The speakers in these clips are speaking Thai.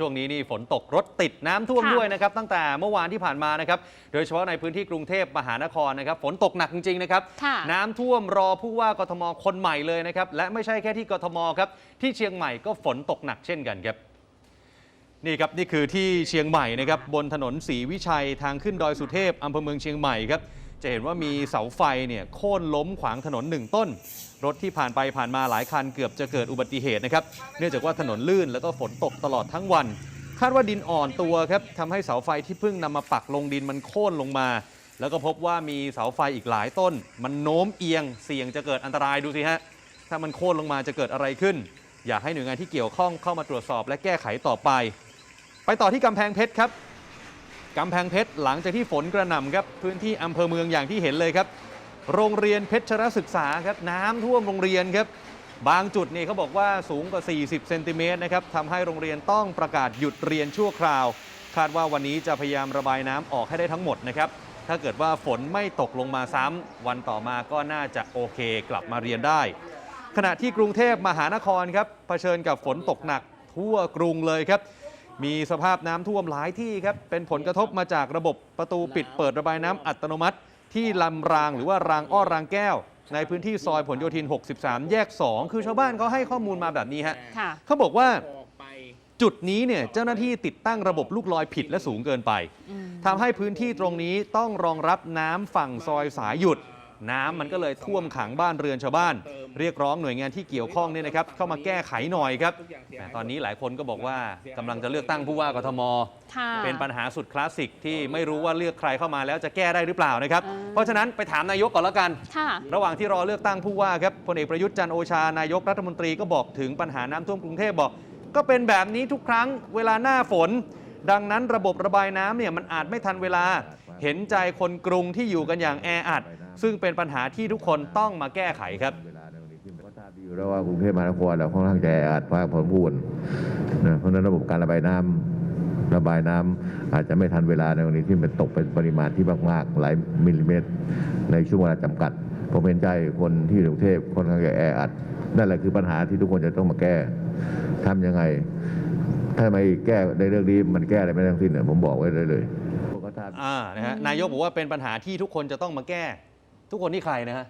ช่วงนี้นี่ฝนตกรถติดน้ำท่วมค่ะด้วยนะครับตั้งแต่เมื่อวานที่ผ่านมานะครับโดยเฉพาะในพื้นที่กรุงเทพมหานครนะครับฝนตกหนักจริงๆนะครับค่ะน้ำท่วมรอผู้ว่ากทมคนใหม่เลยนะครับและไม่ใช่แค่ที่กทมครับที่เชียงใหม่ก็ฝนตกหนักเช่นกันครับนี่ครับนี่คือที่เชียงใหม่นะครับบนถนนศรีวิชัยทางขึ้นดอยสุเทพอำเภอเมืองเชียงใหม่ครับ จะเห็นว่ามีเสาไฟเนี่ยโค่นล้มขวางถนนหนึ่งต้น รถที่ผ่านไปผ่านมาหลายคันเกือบจะเกิดอุบัติเหตุนะครับ เนื่องจากว่าถนนลื่นแล้วก็ฝนตกตลอดทั้งวัน คาดว่าดินอ่อนตัวครับทำให้เสาไฟที่เพิ่งนำมาปักลงดินมันโค่นลงมา แล้วก็พบว่ามีเสาไฟอีกหลายต้น มันโน้มเอียงเสี่ยงจะเกิดอันตรายดูสิฮะถ้ามันโค่นลงมาจะเกิดอะไรขึ้น อยากให้หน่วยงานที่เกี่ยวข้องเข้ามาตรวจสอบและแก้ไขต่อไป ไปต่อที่กำแพงเพชรครับ กำแพงเพชรหลังจากที่ฝนกระหน่ำครับพื้นที่อำเภอเมืองอย่างที่เห็นเลยครับ โรงเรียนเพชรศึกษาครับน้ำท่วมโรงเรียนครับบางจุดนี่เขาบอกว่าสูงกว่า 40 เซนติเมตรนะครับทำให้โรงเรียนต้องประกาศหยุดเรียนชั่วคราว คาดว่าวันนี้จะพยายามระบายน้ำออกให้ได้ทั้งหมดนะครับถ้าเกิดว่าฝนไม่ตกลงมาซ้ำวันต่อมาก็น่าจะโอเคกลับมาเรียนได้ ขณะที่กรุงเทพมหานครครับเผชิญกับฝนตกหนักทั่วกรุงเลยครับ มีสภาพน้ำท่วมหลายที่ครับเป็นผลกระทบมาจากระบบประตูปิดเปิดระบายน้ำอัตโนมัติ ที่ลำรางหรือว่ารางอ้อรางแก้ว ในพื้นที่ซอยผลโยธิน 63 แยก 2 คือชาวบ้านเขาให้ข้อมูลมาแบบนี้ฮะค่ะ เขาบอกว่าจุดนี้เนี่ยเจ้าหน้าที่ติดตั้งระบบลูกลอยผิดและสูงเกินไป อืม ทำให้พื้นที่ตรงนี้ต้องรองรับน้ำฝั่งซอยสายหยุด น้ำมันก็เลยท่วมขังบ้านเรือนชาวบ้าน เรียกร้องหน่วยงานที่เกี่ยวข้องเนี่ยนะครับเข้ามาแก้ไขหน่อยครับแหมตอนนี้หลายคนก็บอกว่ากำลังจะเลือกตั้งผู้ว่ากทม ค่ะ เป็นปัญหาสุดคลาสสิกที่ไม่รู้ว่าเลือกใครเข้ามาแล้วจะแก้ได้หรือเปล่านะครับ อ่า เพราะฉะนั้นไปถามนายกก่อนแล้วกัน ค่ะ ระหว่างที่รอเลือกตั้งผู้ว่าครับพลเอกประยุทธ์จันทร์โอชานายกรัฐมนตรีก็บอกถึงปัญหาน้ำท่วมกรุงเทพบอก ก็เป็นแบบนี้ทุกครั้งเวลาหน้าฝน ดังนั้นระบบระบายน้ำเนี่ยมันอาจไม่ทันเวลา เห็นใจคนกรุงที่อยู่กันอย่างแออัดซึ่งเป็นปัญหาที่ทุกคนต้องมาแก้ไขครับ เว ราบดีอยู่แล้วว่ากรุงเทพมหานครเราค่อนข้างจะแออัดมากพอสมควรนะเพราะฉะนั้นระบบการระบายน้ำระบายน้ำอาจจะไม่ทันเวลาในวันนี้ที่มันตกเป็นปริมาณที่มากๆหลายมิลลิเมตร ในช่วงเวลาจำกัดผมเห็นใจคนที่อยู่กรุงเทพค่อนข้างจะแออัดนั่นแหละคือปัญหาที่ทุกคนจะต้องมาแก้ทำยังไง ถ้าไม่แก้ในเรื่องนี้มันแก้อะไรไม่ได้ทั้งสิ้นเนี่ยผมบอกไว้เลยเลยอ่านะฮะนายกบอกว่าเป็นปัญหาที่ทุกคนจะต้องมาแก้ ทุกคนนี่ใครนะฮะ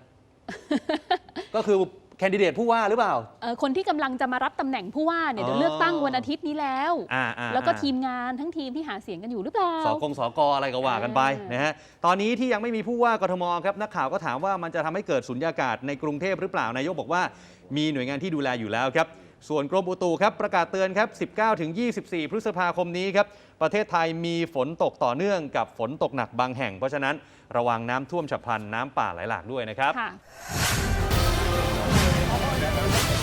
ก็คือ แคนดิเดตผู้ว่าหรือเปล่า เอ่อคนที่กำลังจะมารับตำแหน่งผู้ว่าเนี่ยเดี๋ยวเลือกตั้งวันอาทิตย์นี้แล้ว อ่าอ่าแล้วก็อ่า ทีมงานทั้งทีมที่หาเสียงกันอยู่หรือเปล่า สกงสกอะไรก็ว่ากันไปเออ นะฮะ ตอนนี้ที่ยังไม่มีผู้ว่ากทมครับนักข่าวก็ถามว่ามันจะทำให้เกิดสุญญากาศในกรุงเทพหรือเปล่านายกบอกว่ามีหน่วยงานที่ดูแลอยู่แล้วครับ ส่วนกรมอุตุครับประกาศเตือนครับ 19 ถึง 24 พฤษภาคมนี้ครับ ประเทศไทยมีฝนตกต่อเนื่องกับฝนตกหนักบางแห่ง เพราะฉะนั้นระวังน้ำท่วมฉับพลันน้ำป่าไหลหลากด้วยนะครับ ค่ะ Oh,